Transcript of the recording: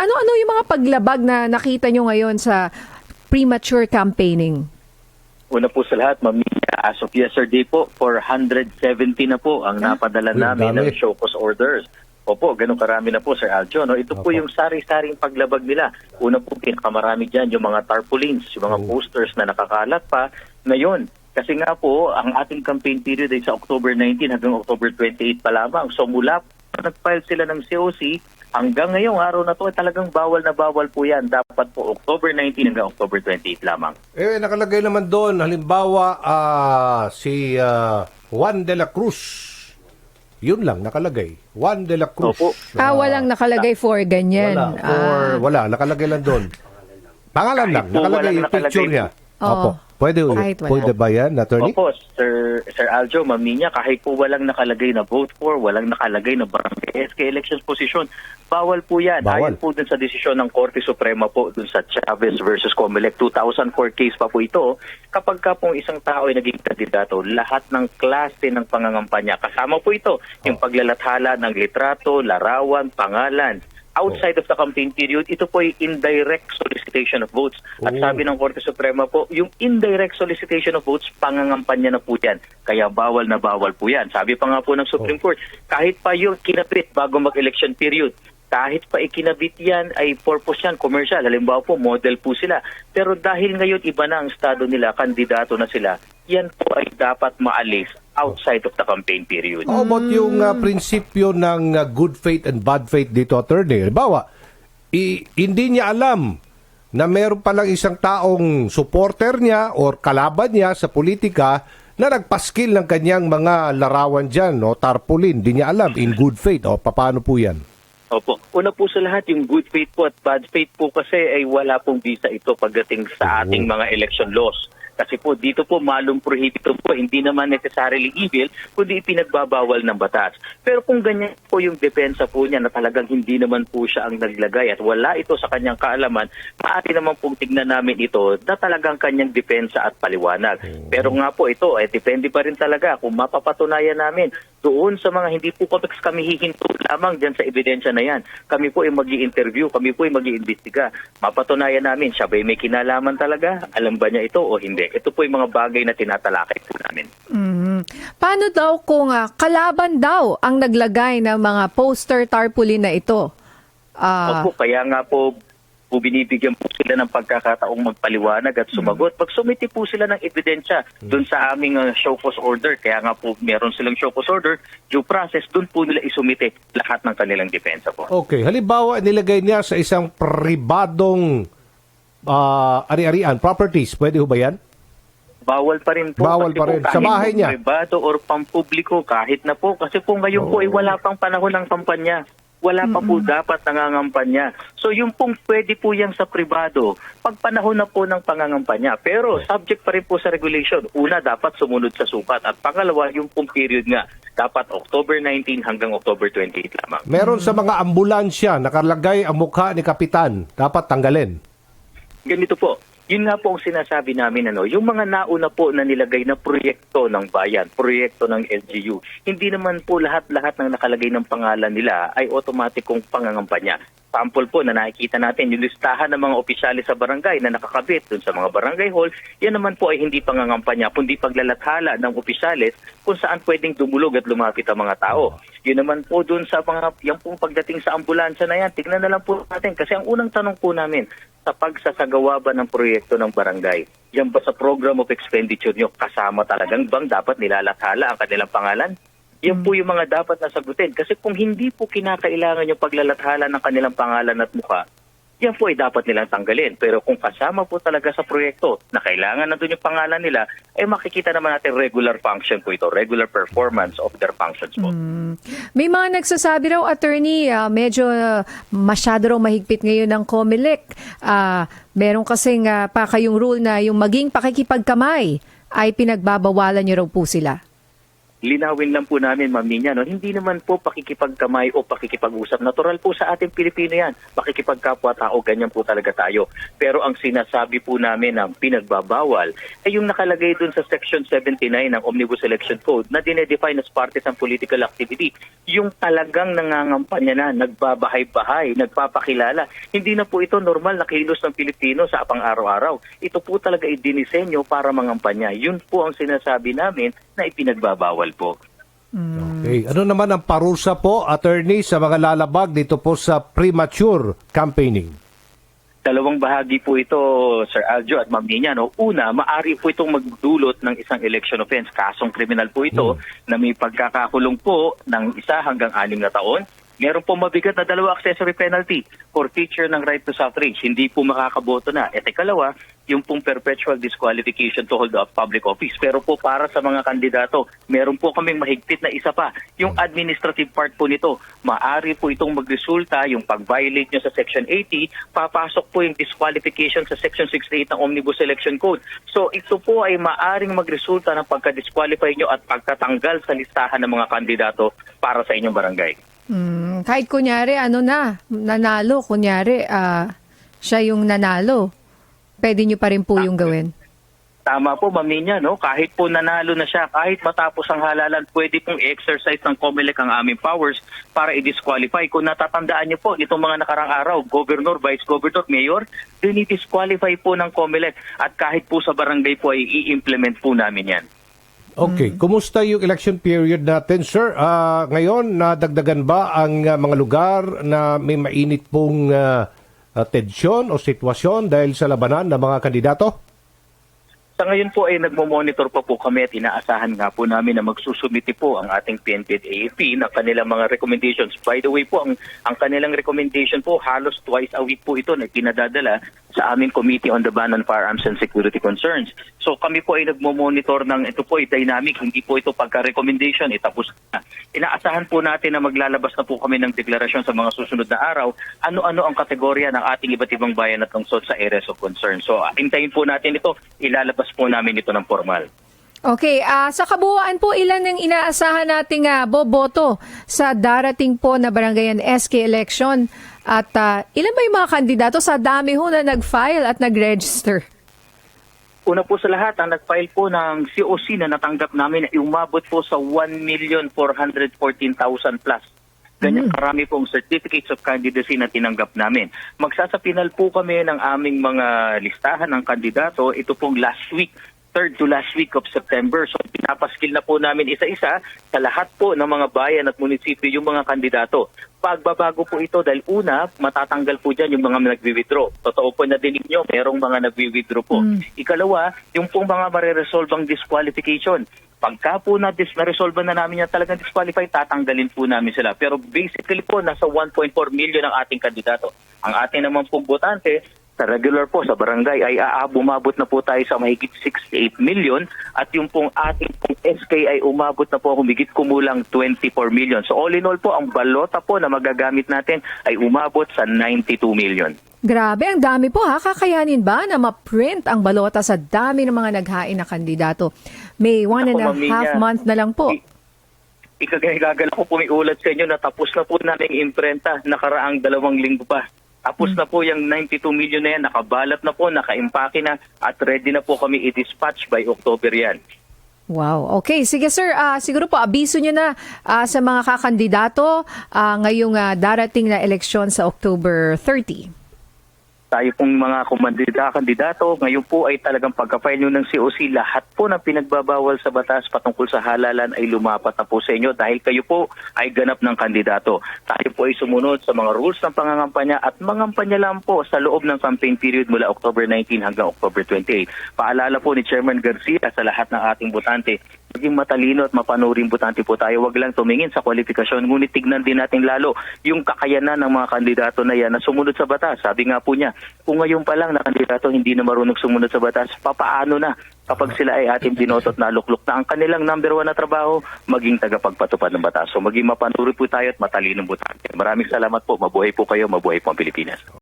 Ano-ano yung mga paglabag na nakita nyo ngayon sa premature campaigning? Una po sa lahat, Ma'am Mia, as of yesterday po, 470 na po ang napadala Uy, namin dami. ng show cause orders. Opo, ganun karami na po, Sir Aljo. No? Ito po yung sari-saring paglabag nila. Una po, pinakamarami dyan, yung mga tarpaulins, yung mga Oh. posters na nakakalat pa. Ngayon, kasi nga po, ang ating campaign period ay sa October 19 hanggang October 28 pa lamang. So mula po nag-file sila ng COC, hanggang ngayong araw na to, ay talagang bawal na bawal po yan. Dapat po October 19 hanggang October 28 lamang. Eh, nakalagay naman doon, halimbawa, ah, si ah, Juan de la Cruz. Yun lang, nakalagay. Juan de la Cruz. Opo. Ah, walang nakalagay for ganyan. Wala, or Ah. wala, nakalagay lang doon. Pangalan Kahit lang, po nakalagay walang yung picture nakalagay niya. Oo. Opo. Pwede, Kahit wala. pwede ba yan, attorney? Opo, Sir, Sir Aljo, Maminya, kahit po walang nakalagay na vote for, walang nakalagay na barangay SK elections position, bawal po yan. Bawal. Ayon po dun sa desisyon ng Korte Suprema po dun sa Chavez versus Comelec 2004 case pa po ito, kapag ka pong isang tao ay naging kandidato, lahat ng klase ng pangangampanya, kasama po ito, yung paglalathala ng litrato, larawan, pangalan, outside of the campaign period, ito po ay indirect solicitation of votes. At Oh. sabi ng Korte Suprema po, yung indirect solicitation of votes, pangangampanya na po yan. Kaya bawal na bawal po yan. Sabi pa nga po ng Supreme Court, kahit pa yung kinabit bago mag-election period, kahit pa ikinabit yan ay purpose yan, commercial. Halimbawa po, model po sila. Pero dahil ngayon iba na ang estado nila, kandidato na sila, yan po ay dapat maalis outside of the campaign period. How about yung ah, prinsipyo ng ah, good faith and bad faith dito, attorney? Halimbawa, i- hindi niya alam na meron palang isang taong supporter niya or kalaban niya sa politika na nagpaskil ng kanyang mga larawan dyan, no, tarpaulin. Hindi niya alam, in good faith. O, paano po yan? Opo. Una po sa lahat, yung good faith po at bad faith po kasi ay wala pong visa ito pagdating sa ating mga election laws. Kasi po dito po malum prohibited po, hindi naman necessarily evil, kundi ipinagbabawal ng batas. Pero kung ganyan po yung depensa po niya na talagang hindi naman po siya ang naglagay at wala ito sa kanyang kaalaman, maaari naman pong tignan namin ito na talagang kanyang depensa at paliwanag. Pero nga po ito, eh, depende pa rin talaga kung mapapatunayan namin doon sa mga hindi po kami, kami hihinto lamang dyan sa ebidensya na yan. Kami po ay mag interview kami po ay mag iimbestiga Mapatunayan namin, siya ba'y may kinalaman talaga? Alam ba niya ito o hindi? Ito po yung mga bagay na tinatalakay po namin. Mhm. Paano daw kung ah, kalaban daw ang naglagay ng mga poster tarpaulin na ito? Ah, Opo, kaya nga po po binibigyan po sila ng pagkakataong magpaliwanag at sumagot. Magsumiti po sila ng ebidensya doon sa aming uh, show cause order. Kaya nga po meron silang show cause order, due process, doon po nila isumite lahat ng kanilang depensa po. Okay, halimbawa nilagay niya sa isang pribadong ah, ari-arian, properties, pwede ho ba yan? Bawal pa rin po. Bawal kasi pa po rin. Sa kahit bahay po niya. Privado or pampubliko, kahit na po. Kasi po ngayon po ay Oh. wala pang panahon ng kampanya. Wala pa po dapat nangangampanya. So yung pong pwede po yan sa pribado, pag panahon na po ng pangangampanya. Pero subject pa rin po sa regulation. Una, dapat sumunod sa sukat. At pangalawa, yung pong period nga, dapat October 19 hanggang October 28 lamang. Meron sa mga ambulansya, nakalagay ang mukha ni Kapitan. Dapat tanggalin. Ganito po, yun nga po ang sinasabi namin, ano, yung mga nauna po na nilagay na proyekto ng bayan, proyekto ng LGU, hindi naman po lahat-lahat ng nakalagay ng pangalan nila ay otomatikong pangangampanya. Sample po na nakikita natin, yung listahan ng mga opisyalis sa barangay na nakakabit dun sa mga barangay hall, yan naman po ay hindi pangangampanya, kundi paglalathala ng opisyalis kung saan pwedeng dumulog at lumapit ang mga tao. Yun naman po dun sa mga, yan pong pagdating sa ambulansya na yan, tignan na lang po natin. Kasi ang unang tanong po namin, sa pagsasagawa ba ng proyekto ng barangay, yan ba sa program of expenditure nyo, kasama talagang bang dapat nilalathala ang kanilang pangalan? Yan po yung mga dapat na sagutin. Kasi kung hindi po kinakailangan yung paglalathala ng kanilang pangalan at mukha, yan po ay dapat nilang tanggalin. Pero kung kasama po talaga sa proyekto na kailangan na doon yung pangalan nila, ay makikita naman natin regular function po ito, regular performance of their functions po. May mga nagsasabi raw, attorney, ah, medyo ah, masyado raw mahigpit ngayon ng COMELEC. Ah, meron kasing ah, pa kayong rule na yung maging pakikipagkamay ay pinagbabawalan niyo raw po sila. Linawin lang po namin, Ma'am Nina, no? hindi naman po pakikipagkamay o pakikipag-usap. Natural po sa ating Pilipino yan. Pakikipagkapwa-tao, ganyan po talaga tayo. Pero ang sinasabi po namin ng pinagbabawal ay yung nakalagay dun sa Section 79 ng Omnibus Election Code na dinedefine as partisan political activity. Yung talagang nangangampanya na, nagbabahay-bahay, nagpapakilala. Hindi na po ito normal na kilos ng Pilipino sa pang-araw-araw. Ito po talaga idinisenyo para mangampanya. Yun po ang sinasabi namin na ipinagbabawal po. Okay. Ano naman ang parusa po, attorney, sa mga lalabag dito po sa premature campaigning? Dalawang bahagi po ito, Sir Aljo at Ma'am Nina. No? Una, maari po itong magdulot ng isang election offense. Kasong kriminal po ito na may pagkakakulong po ng isa hanggang anim na taon. Meron po mabigat na dalawa accessory penalty for teacher ng right to suffrage. Hindi po makakaboto na. At ikalawa, yung pong perpetual disqualification to hold up public office. Pero po para sa mga kandidato, meron po kaming mahigpit na isa pa. Yung administrative part po nito, maari po itong magresulta, yung pag-violate nyo sa Section 80, papasok po yung disqualification sa Section 68 ng Omnibus Election Code. So ito po ay maaring magresulta ng pagka-disqualify nyo at pagkatanggal sa listahan ng mga kandidato para sa inyong barangay. Mm, kahit kunyari, ano na, nanalo, kunyari, ah, siya yung nanalo, pwede nyo pa rin po yung gawin. Tama po, Ma'am Nina, no? Kahit po nanalo na siya, kahit matapos ang halalan, pwede pong exercise ng COMELEC ang aming powers para i-disqualify. Kung natatandaan niyo po, itong mga nakarang araw, Governor, Vice Governor, Mayor, dinidisqualify po ng COMELEC at kahit po sa barangay po ay i-implement po namin yan. Okay. Kumusta yung election period natin, sir? Ah, ngayon, nadagdagan ba ang ah, mga lugar na may mainit pong ah, ah, tensyon o sitwasyon dahil sa labanan ng mga kandidato? Sa ngayon po ay nagmo-monitor pa po kami at inaasahan nga po namin na magsusumiti po ang ating PNP at AFP ng kanilang mga recommendations. By the way po, ang, ang kanilang recommendation po halos twice a week po ito na pinadadala sa aming Committee on the Ban on Firearms and Security Concerns. So kami po ay nagmo-monitor ng ito po ay dynamic, hindi po ito pagka-recommendation, itapos na. Inaasahan po natin na maglalabas na po kami ng deklarasyon sa mga susunod na araw, ano-ano ang kategorya ng ating iba't ibang bayan at lungsod sa areas of concern. So hintayin po natin ito, ilalabas po namin ito ng formal. Okay, ah, sa kabuuan po, ilan ang inaasahan nating ah, boboto sa darating po na barangayan SK election? At ah, ilan ba yung mga kandidato sa dami ho na nag-file at nag-register? Una po sa lahat, ang nag-file po ng COC na natanggap namin ay umabot po sa 1,414,000 plus. Ganyan karami pong certificates of candidacy na tinanggap namin. Magsasapinal po kami ng aming mga listahan ng kandidato. Ito pong last week, third to last week of September. So pinapaskil na po namin isa-isa sa lahat po ng mga bayan at munisipyo yung mga kandidato. Pagbabago po ito dahil una, matatanggal po dyan yung mga nagwi-withdraw. Totoo po na dinig nyo, merong mga nagwi-withdraw po. Ikalawa, yung pong mga mariresolve ang disqualification. Pagka po na, dis- na-resolve na namin yan talagang disqualify, tatanggalin po namin sila. Pero basically po, nasa 1.4 million ang ating kandidato. Ang ating naman pong botante, sa regular po sa barangay ay uh, bumabot na po tayo sa mahigit 68 million at yung pong ating pong SK ay umabot na po humigit kumulang 24 million. So all in all po, ang balota po na magagamit natin ay umabot sa 92 million. Grabe, ang dami po ha. Kakayanin ba na ma-print ang balota sa dami ng mga naghain na kandidato? May one and a Ako, half Nina, month na lang po. i- Ikagagagal ko po may ulat sa inyo na tapos na po namin imprenta nakaraang dalawang linggo pa. Tapos na po yung 92 million na yan, nakabalat na po, nakaimpake na at ready na po kami i-dispatch by October yan. Wow. Okay. Sige sir, Ah, siguro po abiso nyo na ah, sa mga kakandidato ah, ngayong ah, darating na eleksyon sa October 30. Tayo pong mga kumandida kandidato, ngayon po ay talagang pagka-file nyo ng COC, lahat po ng pinagbabawal sa batas patungkol sa halalan ay lumapat na po sa inyo dahil kayo po ay ganap ng kandidato. Tayo po ay sumunod sa mga rules ng pangangampanya at mangampanya lang po sa loob ng campaign period mula October 19 hanggang October 28. Paalala po ni Chairman Garcia sa lahat ng ating botante, maging matalino at mapanuring botante po tayo. Huwag lang tumingin sa kwalifikasyon, ngunit tignan din natin lalo yung kakayanan ng mga kandidato na yan na sumunod sa batas. Sabi nga po niya, kung ngayon pa lang na kandidato hindi na marunong sumunod sa batas, papaano na kapag sila ay ating binotot na lukluk na ang kanilang number one na trabaho, maging tagapagpatupad ng batas. So maging mapanuri po tayo at matalinong botante. Maraming salamat po. Mabuhay po kayo. Mabuhay po ang Pilipinas.